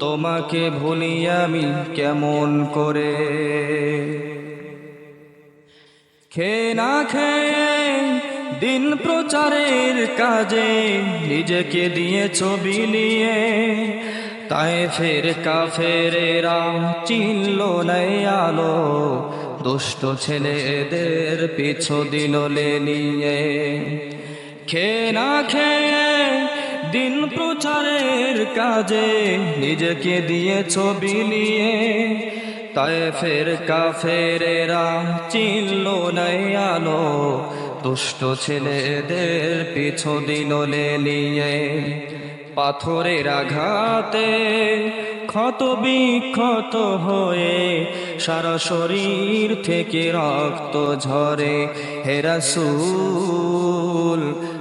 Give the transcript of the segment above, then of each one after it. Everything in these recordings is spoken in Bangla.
তোমাকে ভুলি আমি কেমন করে? খে না খেয়ে দিন প্রচারের কাজে নিজেকে দিয়ে ছবি নিয়ে, তাই ফের কাফেরেরা চিনল নাই আলো, দুষ্ট ছেলেদের পিছু দিল নিয়ে। খে না খেয়ে দিন প্রচারের কাজে নিজেকে দিয়ে ছবি নিয়ে। তাই ফের কাফেরেরা চিনল নাই আলো। দুষ্ট ছেলেদের পিছু দিল নিয়ে পাথরের আঘাতে ক্ষত বিক্ষত হয়ে সারা শরীর থেকে রক্ত ঝরে। হেরাসুল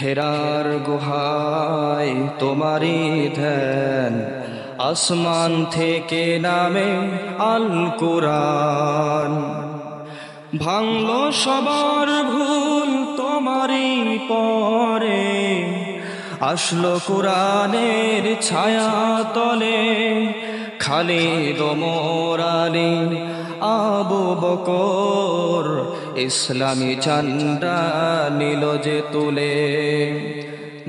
হেরার গুহায় তোমারই ধ্যান। আসমান থেকে নামে আল কোরআন ভাঙল সবার ভুল তোমারই পরে। আসলো কোরআনের ছায়া তলে। খালি দোমরানি আবু বকর। ইসলামী চান্ডা নিল যে তুলে।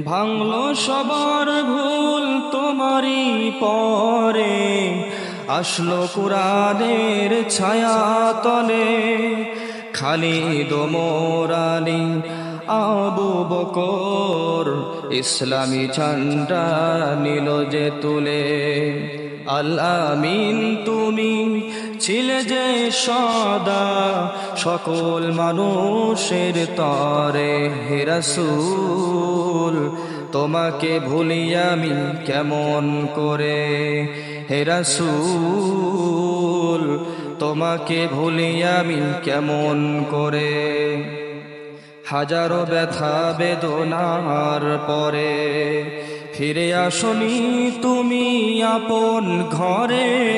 ভাঙল সবার ভুল তোমারই পরে। আসলো কোরআনের ছায়া তলে। খালি দোমরানি আবু বকর। ইসলামী ঝান্ডা নিল যে তুলে। আল্লামিন তুমি ছিলে যে সদা সকল মানুষের তরে হেরাসুল তোমাকে ভুলি আমি কেমন করে? হেরাসুল তোমাকে ভুলি আমি কেমন করে? হাজারো ব্যথা বেদনার পরে ফিরে আসনি তুমি আপন ঘরে।